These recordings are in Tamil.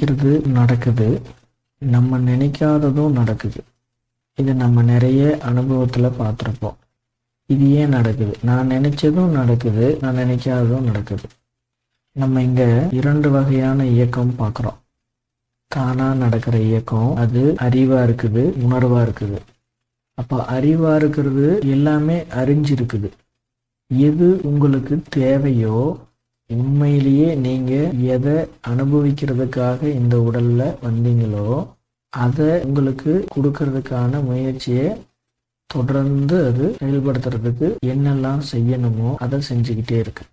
நினைக்கிறது நடக்குது. நம்ம நினைக்காததும் நடக்குது. இது நம்ம நிறைய அனுபவத்தில் பார்த்துருப்போம். இது ஏன் நடக்குது? நான் நினைச்சதும் நடக்குது நான் நினைக்காததும் நடக்குது. நம்ம இங்கே இரண்டு வகையான இயக்கம் பார்க்குறோம். தானாக நடக்கிற இயக்கம் அது அறிவாக இருக்குது உணர்வாக இருக்குது. அப்போ அறிவாக இருக்கிறது எல்லாமே அறிஞ்சிருக்குது. எது உங்களுக்கு தேவையோ உண்மையிலேயே நீங்க எதை அனுபவிக்கிறதுக்காக இந்த உடல்ல வந்தீங்களோ அதை உங்களுக்கு கொடுக்கறதுக்கான முயற்சியை தொடர்ந்து அது செயல்படுத்துறதுக்கு என்னெல்லாம் செய்யணுமோ அதை செஞ்சுக்கிட்டே இருக்கு.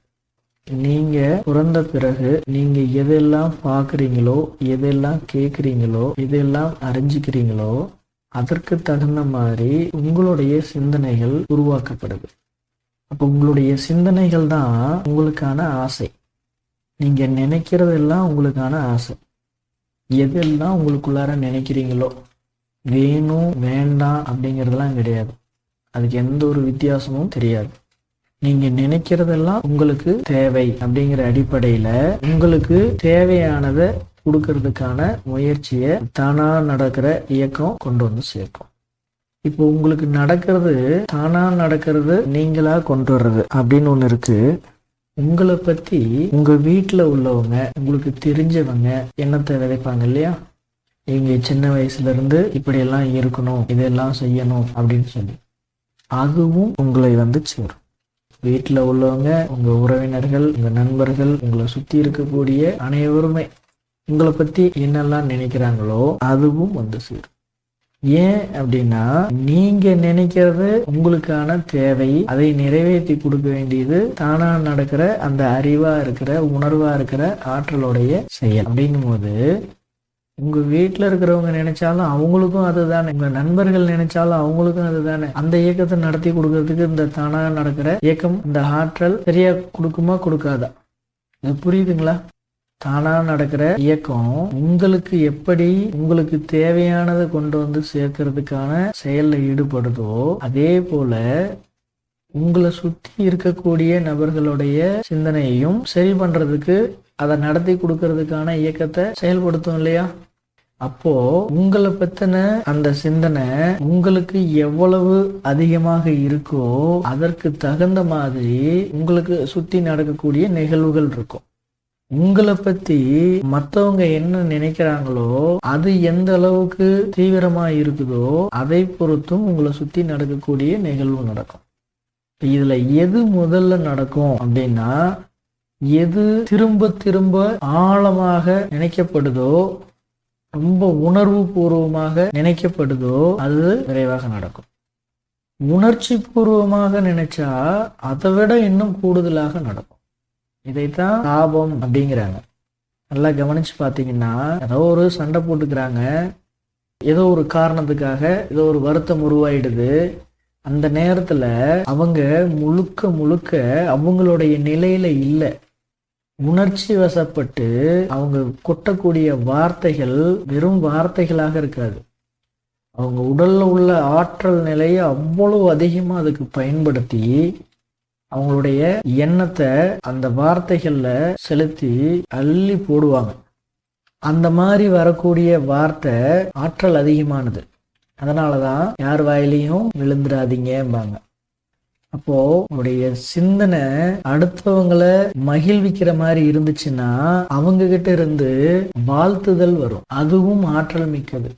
நீங்க பிறந்த பிறகு நீங்க எதெல்லாம் பார்க்குறீங்களோ எதெல்லாம் கேட்குறீங்களோ எதெல்லாம் அறிஞ்சிக்கிறீங்களோ அதற்கு தகுந்த மாதிரி உங்களுடைய சிந்தனைகள் உருவாக்கப்படுது. அப்போ உங்களுடைய சிந்தனைகள் தான் உங்களுக்கான ஆசை. நீங்கள் நினைக்கிறதெல்லாம் உங்களுக்கான ஆசை. எதெல்லாம் உங்களுக்குள்ளார நினைக்கிறீங்களோ வேணும் வேண்டாம் அப்படிங்கிறதெல்லாம் கிடையாது. அதுக்கு எந்த ஒரு வித்தியாசமும் தெரியாது. நீங்கள் நினைக்கிறதெல்லாம் உங்களுக்கு தேவை அப்படிங்கிற அடிப்படையில் உங்களுக்கு தேவையானதை கொடுக்கறதுக்கான முயற்சியை தானாக நடக்கிற இயக்கம் கொண்டு வந்து சேர்க்கும். இப்போ உங்களுக்கு நடக்கிறது தானா நடக்கிறது நீங்களா கொண்டு வர்றது அப்படின்னு ஒன்று இருக்கு. உங்களை பத்தி உங்க வீட்டில் உள்ளவங்க உங்களுக்கு தெரிஞ்சவங்க எண்ணத்தை விதைப்பாங்க இல்லையா? இவங்க சின்ன வயசுல இருந்து இப்படியெல்லாம் இருக்கணும் இதெல்லாம் செய்யணும் அப்படின்னு சொல்லி. அதுவும் உங்களை வந்து சேரும். வீட்டில் உள்ளவங்க உங்க உறவினர்கள் உங்க நண்பர்கள் உங்களை சுத்தி இருக்கக்கூடிய அனைவருமே உங்களை பத்தி என்னெல்லாம் நினைக்கிறாங்களோ அதுவும் வந்து சேரும். ஏன் அப்படின்னா நீங்க நினைக்கிறது உங்களுக்கான தேவை அதை நிறைவேற்றி கொடுக்க வேண்டியது தானா நடக்கிற அந்த அறிவா இருக்கிற உணர்வா இருக்கிற ஆற்றலுடைய செயல். அப்படிங்கும் போது உங்க வீட்டுல இருக்கிறவங்க நினைச்சாலும் அவங்களுக்கும் அதுதானே. உங்க நண்பர்கள் நினைச்சாலும் அவங்களுக்கும் அதுதானே. அந்த இயக்கத்தை நடத்தி கொடுக்கறதுக்கு இந்த தானா நடக்கிற இயக்கம் இந்த ஆற்றல் சரியா கொடுக்குமா கொடுக்காதா? இது புரியுதுங்களா? தானா நடக்கிற இயக்கம் உங்களுக்கு எப்படி உங்களுக்கு தேவையானதை கொண்டு வந்து சேர்க்கறதுக்கான செயல்ல ஈடுபடுதோ அதே போல உங்களை சுத்தி இருக்கக்கூடிய நபர்களுடைய சிந்தனையையும் சரி பண்றதுக்கு அதை நடத்தி கொடுக்கறதுக்கான இயக்கத்தை செயல்படுத்தும் இல்லையா? அப்போ உங்களை பத்தின அந்த சிந்தனை உங்களுக்கு எவ்வளவு அதிகமாக இருக்கோ அதற்கு தகுந்த மாதிரி உங்களுக்கு சுத்தி நடக்கக்கூடிய நிகழ்வுகள் இருக்கும். உங்களை பத்தி மத்தவங்க என்ன நினைக்கிறாங்களோ அது எந்த அளவுக்கு தீவிரமா இருக்குதோ அதை பொறுத்தும் உங்களை சுத்தி நடக்கக்கூடிய நிகழ்வு நடக்கும். இதுல எது முதல்ல நடக்கும் அப்படின்னா எது திரும்ப திரும்ப ஆழமாக நினைக்கப்படுதோ ரொம்ப உணர்வு பூர்வமாக நினைக்கப்படுதோ அது விரைவாக நடக்கும். உணர்ச்சி பூர்வமாக நினைச்சா அதை விட இன்னும் கூடுதலாக நடக்கும். இதைத்தான் தாபம் அப்படிங்கிறாங்க. நல்லா கவனிச்சு பார்த்தீங்கன்னா ஏதோ ஒரு சண்டை போட்டுக்கிறாங்க. ஏதோ ஒரு காரணத்துக்காக ஏதோ ஒரு வருத்தம் உருவாயிடுது. அந்த நேரத்தில் அவங்க முழுக்க முழுக்க அவங்களுடைய நிலையில இல்லை. உணர்ச்சி வசப்பட்டு அவங்க கொட்டக்கூடிய வார்த்தைகள் வெறும் வார்த்தைகளாக இருக்காது. அவங்க உடலில் உள்ள ஆற்றல் நிலையை அவ்வளவு அதிகமாக அதுக்கு பயன்படுத்தி அவங்களுடைய எண்ணத்தை அந்த வார்த்தைகள்ல செலுத்தி அள்ளி போடுவாங்க. அந்த மாதிரி வரக்கூடிய வார்த்தை ஆற்றல் அதிகமானது. அதனாலதான் யார் வாயிலையும் விழுந்துடாதீங்கம்பாங்க. அப்போ உங்களுடைய சிந்தனை அடுத்தவங்களை மகிழ்விக்கிற மாதிரி இருந்துச்சுன்னா அவங்க கிட்ட இருந்து வாழ்த்துதல் வரும். அதுவும் ஆற்றல் மிக்கது.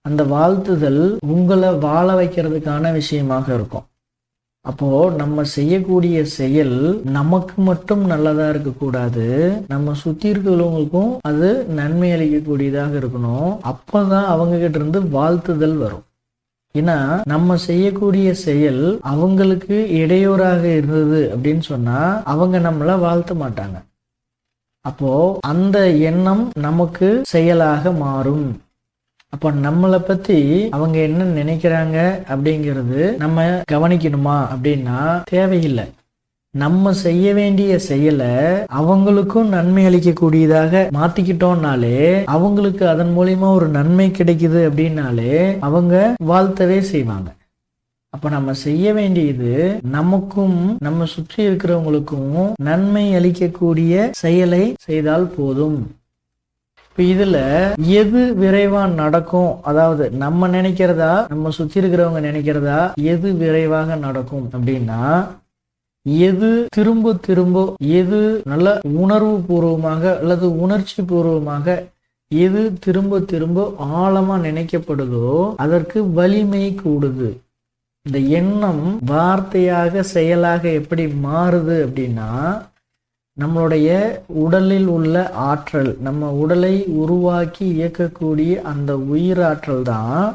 அந்த வாழ்த்துதல் உங்களை வாழ வைக்கிறதுக்கான விஷயமாக இருக்கும். அப்போ நம்ம செய்யக்கூடிய செயல் நமக்கு மட்டும் நல்லதா இருக்கக்கூடாது. நம்ம சுத்தி இருக்கிறவங்களுக்கும் அது நன்மை அளிக்கக்கூடியதாக இருக்கணும். அப்பதான் அவங்க கிட்ட இருந்து வாழ்த்துதல் வரும். ஏன்னா நம்ம செய்யக்கூடிய செயல் அவங்களுக்கு இடையூறாக இருந்தது அப்படின்னு சொன்னா அவங்க நம்மளை வாழ்த்த மாட்டாங்க. அப்போ அந்த எண்ணம் நமக்கு செயலாக மாறும். அப்போ நம்மளை பத்தி அவங்க என்ன நினைக்கிறாங்க அப்படிங்கிறது நம்ம கவனிக்கணுமா அப்படின்னா தேவையில்லை. நம்ம செய்ய வேண்டிய செயலை அவங்களுக்கும் நன்மை அளிக்கக்கூடியதாக மாத்திக்கிட்டோம்னாலே அவங்களுக்கு அதன் மூலியமா ஒரு நன்மை கிடைக்குது அப்படின்னாலே அவங்க வாழ்த்தவே செய்வாங்க. அப்ப நம்ம செய்ய வேண்டியது நமக்கும் நம்ம சுற்றி இருக்கிறவங்களுக்கும் நன்மை அளிக்கக்கூடிய செயலை செய்தால் போதும். இப்போ இதுல எது விரைவாக நடக்கும்? அதாவது நம்ம நினைக்கிறதா நம்ம சுற்றி இருக்கிறவங்க நினைக்கிறதா எது விரைவாக நடக்கும் அப்படின்னா எது திரும்ப திரும்ப எது நல்ல உணர்வு பூர்வமாக அல்லது உணர்ச்சி பூர்வமாக எது திரும்ப திரும்ப ஆழமா நினைக்கப்படுதோ அதற்கு வலிமை கூடுது. இந்த எண்ணம் வார்த்தையாக செயலாக எப்படி மாறுது அப்படின்னா நம்மளுடைய உடலில் உள்ள ஆற்றல் நம்ம உடலை உருவாக்கி இயக்கக்கூடிய அந்த உயிராற்றல் தான்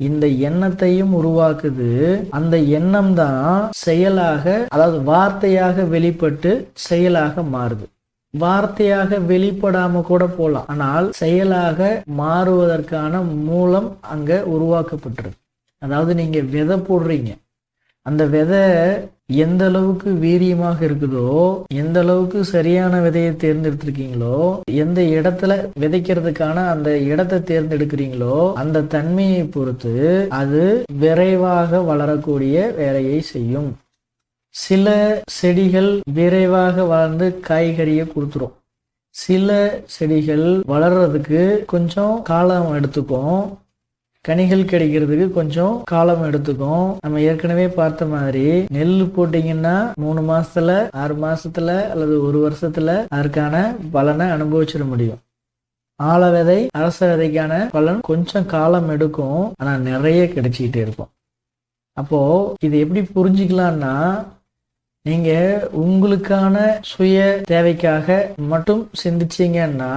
இந்த எண்ணத்தையும் உருவாக்குது. அந்த எண்ணம் தான் செயலாக அதாவது வார்த்தையாக வெளிப்பட்டு செயலாக மாறுது. வார்த்தையாக வெளிப்படாம கூட போலாம் ஆனால் செயலாக மாறுவதற்கான மூலம் அங்க உருவாக்கப்பட்டிருக்கு. அதாவது நீங்க விதை போடுறீங்க அந்த விதை எந்த அளவுக்கு வீரியமாக இருக்குதோ எந்த அளவுக்கு சரியான விதையை தேர்ந்தெடுத்திருக்கீங்களோ எந்த இடத்துல விதைக்கிறதுக்கான அந்த இடத்தை தேர்ந்தெடுக்கிறீங்களோ அந்த தன்மையை பொறுத்து அது விரைவாக வளரக்கூடிய வேலையை செய்யும். சில செடிகள் விரைவாக வளர்ந்து காய்கறியை கொடுத்துரும். சில செடிகள் வளர்றதுக்கு கொஞ்சம் காலம் எடுத்துக்கும். கனிகள் கிடைக்கிறதுக்கு கொஞ்சம் காலம் எடுத்துக்கும். நம்ம ஏற்கனவே பார்த்த மாதிரி நெல் போட்டீங்கன்னா மூணு மாசத்துல ஆறு மாசத்துல அல்லது ஒரு வருஷத்துல அதற்கான பலனை அனுபவிச்சிட முடியும். ஆழ விதை அரச விதைக்கான பலன் கொஞ்சம் காலம் எடுக்கும். ஆனா நிறைய கிடைச்சிக்கிட்டே இருக்கும். அப்போ இது எப்படி புரிஞ்சுக்கலாம்னா நீங்க உங்களுக்கான சுய தேவைக்காக மட்டும் சிந்திச்சீங்கன்னா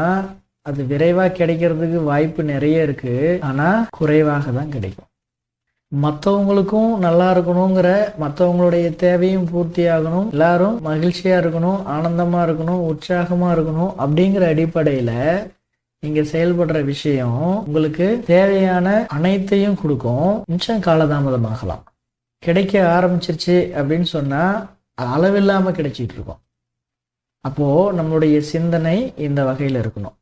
அது விரைவாக கிடைக்கிறதுக்கு வாய்ப்பு நிறைய இருக்கு. ஆனால் குறைவாக தான் கிடைக்கும். மற்றவங்களுக்கும் நல்லா இருக்கணுங்கிற மற்றவங்களுடைய தேவையும் பூர்த்தி ஆகணும். எல்லாரும் மகிழ்ச்சியா இருக்கணும் ஆனந்தமா இருக்கணும் உற்சாகமா இருக்கணும் அப்படிங்கிற அடிப்படையில நீங்க செயல்படுற விஷயம் உங்களுக்கு தேவையான அனைத்தையும் கொடுக்கும். நிமிஷம் காலதாமதமாகலாம். கிடைக்க ஆரம்பிச்சிருச்சு அப்படின்னு சொன்னா அளவில்லாம கிடைச்சிட்டு இருக்கும். அப்போ நம்மளுடைய சிந்தனை இந்த வகையில இருக்கணும்.